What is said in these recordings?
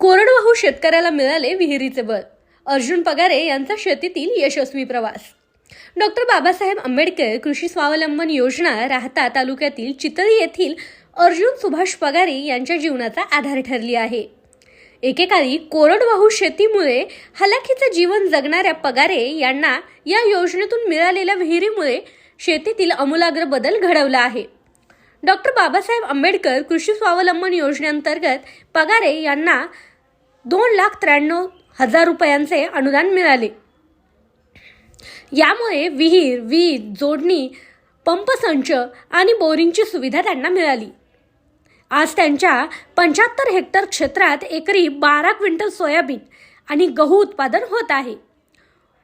कोरडवाहू शेतकऱ्याला मिळाले विहिरीचे बळ अर्जुन पगारे यांचा शेतीतील यशस्वी प्रवास. डॉक्टर बाबासाहेब आंबेडकर कृषी स्वावलंबन योजना राहता तालुक्यातील चितळी येथील अर्जुन सुभाष पगारे यांच्या जीवनाचा आधार ठरली आहे. एकेकाळी कोरडवाहू शेतीमुळे हलाखीचं जीवन जगणाऱ्या पगारे यांना या योजनेतून मिळालेल्या विहिरीमुळे शेतीतील आमूलाग्र बदल घडवला आहे. डॉक्टर बाबासाहेब आंबेडकर कृषी स्वावलंबन योजनेअंतर्गत पगारे यांना दोन लाख त्र्याण्णव हजार रुपयांचे अनुदान मिळाले. यामुळे विहीर वीज जोडणी पंपसंच आणि बोरिंगची सुविधा त्यांना मिळाली. आज त्यांच्या पंच्याहत्तर हेक्टर क्षेत्रात एकरी बारा क्विंटल सोयाबीन आणि गहू उत्पादन होत आहे.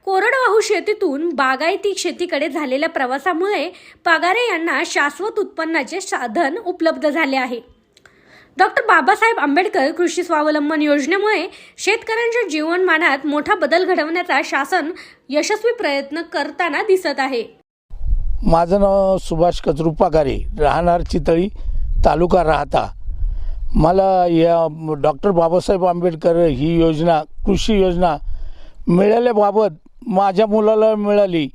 कोरडवाहू शेतीतून बागायती शेतीकडे झालेल्या प्रवासामुळे पगारे यांना शाश्वत उत्पन्नाचे साधन उपलब्ध झाले आहे. डॉक्टर बाबासाहेब आंबेडकर कृषी स्वावलंबन योजनेमुळे शेतकऱ्यांच्या जीवनमानात मोठा बदल घडवण्याचा शासन यशस्वी प्रयत्न करताना दिसत आहे. माझं नाव सुभाष कचरू राहणार चितळी तालुका राहता. मला या डॉक्टर बाबासाहेब आंबेडकर ही योजना कृषी योजना मिळाल्याबाबत माझ्या मुलाला मिळाली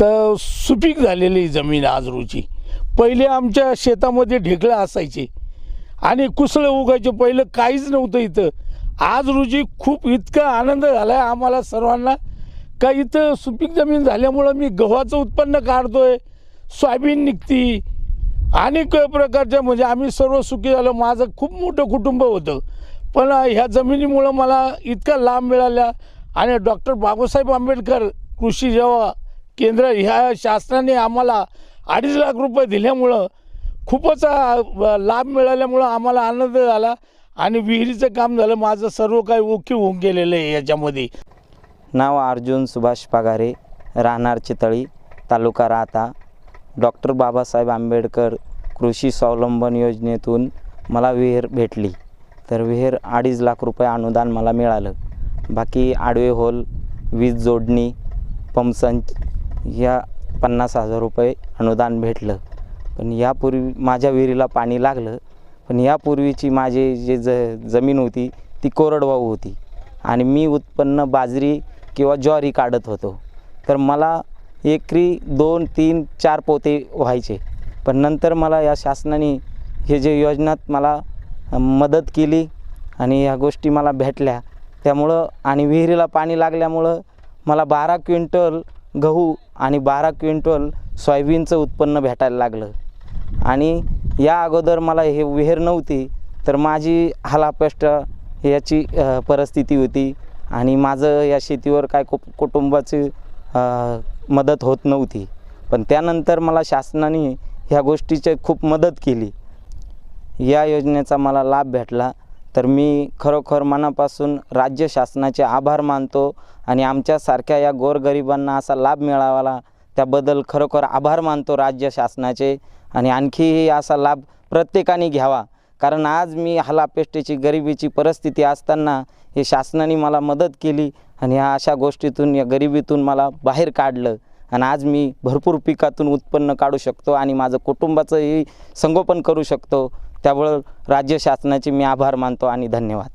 तर सुपीक झालेली जमीन आज रोजी. पहिले आमच्या शेतामध्ये ढेकळं असायचे. आणि कुसळं उगायचे पहिलं काहीच नव्हतं इथं. आज रोजी खूप इतका आनंद झाला आहे आम्हाला सर्वांना. का इथं सुपीक जमीन झाल्यामुळं मी गव्हाचं उत्पन्न काढतो आहे सोयाबीन निघती. अनेक प्रकारच्या म्हणजे आम्ही सर्व सुखी झालो. माझं खूप मोठं कुटुंब होतं. पण ह्या जमिनीमुळं मला इतका लाभ मिळाला. आणि डॉक्टर बाबासाहेब आंबेडकर कृषी जेव्हा केंद्र ह्या शासनाने आम्हाला अडीच लाख रुपये दिल्यामुळं खूपच लाभ मिळाल्यामुळं आम्हाला आनंद झाला आणि विहिरीचं काम झालं. माझं सर्व काही ओके होऊन गेलेलं आहे याच्यामध्ये. नाव अर्जुन सुभाष पाघारे राहणार चितळी तालुका राहता. डॉक्टर बाबासाहेब आंबेडकर कृषी स्वावलंबन योजनेतून मला विहीर भेटली. तर विहीर अडीच लाख रुपये अनुदान मला मिळालं. बाकी आडवे होल वीज जोडणी पंपसंच या पन्नास हजार रुपये अनुदान भेटलं. पण यापूर्वी माझ्या विहिरीला पाणी लागलं पण यापूर्वीची माझी जे ज जमीन होती ती कोरडवाहू होती. आणि मी उत्पन्न बाजरी किंवा ज्वारी काढत होतो. तर मला एकरी दोन तीन चार पोते व्हायचे. पण नंतर मला या शासनाने हे जे योजनात मला मदत केली आणि ह्या गोष्टी मला भेटल्या. त्यामुळं आणि विहिरीला पाणी लागल्यामुळं मला बारा क्विंटल गहू आणि बारा क्विंटल सोयाबीनचं उत्पन्न भेटायला लागलं. आणि या अगोदर मला हे विहीर नव्हती तर माझी हालापेष्ट याची परिस्थिती होती आणि माझं या शेतीवर काय कु कुटुंबाची मदत होत नव्हती. पण त्यानंतर मला शासनाने ह्या गोष्टीची खूप मदत केली. या योजनेचा मला लाभ भेटला. तर मी खरोखर मनापासून राज्य शासनाचे आभार मानतो आणि आमच्यासारख्या या गोरगरिबांना असा लाभ मिळावाला. त्याबद्दल खरोखर आभार मानतो राज्य शासनाचे. आणि आणखीही असा लाभ प्रत्येकाने घ्यावा. कारण आज मी हलापेष्टेची गरिबीची परिस्थिती असताना हे शासनाने मला मदत केली आणि ह्या अशा गोष्टीतून या गरिबीतून मला बाहेर काढलं. आणि आज मी भरपूर पिकातून उत्पन्न काढू शकतो आणि माझं कुटुंबाचंही संगोपन करू शकतो. त्यामुळं राज्य शासनाचे मी आभार मानतो आणि धन्यवाद.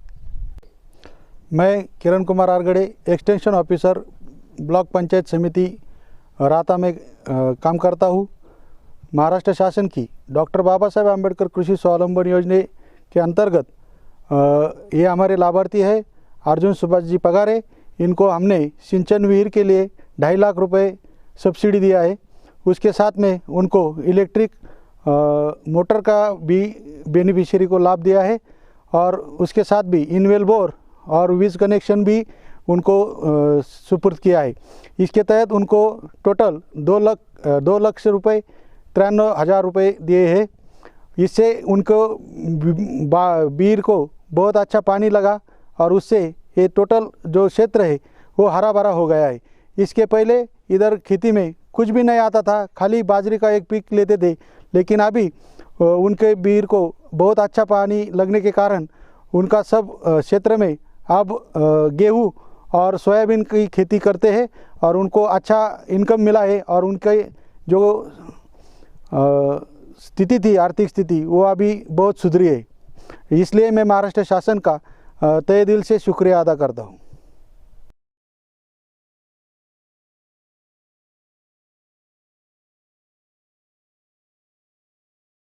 मैं Kiran Kumar Aragade extension officer block Panchayat Samiti Rata में काम करता हूँ. महाराष्ट्र शासन की डॉक्टर बाबा साहेब आम्बेडकर कृषि स्वावलंबन योजना के अंतर्गत ये हमारे लाभार्थी है, अर्जुन सुभाष जी पगारे। इनको हमने सिंचन विहीर के लिए ढाई लाख रुपए सब्सिडी दिया है। उसके साथ में उनको इलेक्ट्रिक मोटर का भी बेनिफिशियरी को लाभ दिया है और उसके साथ भी इनवेल बोर और वीज कनेक्शन भी उनको सुपुर्द किया है। इसके तहत उनको टोटल दो लाख दो लक्ष रुपए तिरानवे हज़ार रुपये दिए हैं। इससे उनको बीर को बहुत अच्छा पानी लगा और उससे ये टोटल जो क्षेत्र है, वो हरा भरा हो गया है। इसके पहले इधर खेती में कुछ भी नहीं आता था, खाली बाजरे का एक पीक लेते थे, लेकिन अभी उनके बीर को बहुत अच्छा पानी लगने के कारण उनका सब क्षेत्र में अब गेहूँ और सोयाबीन की खेती करते हैं और उनको अच्छा इनकम मिला है और उनके जो स्थिति थी आर्थिक स्थिति वो अभी बहुत सुधरी है। इसलिए मैं महाराष्ट्र शासन का तय दिल से शुक्रिया अदा करता हूँ।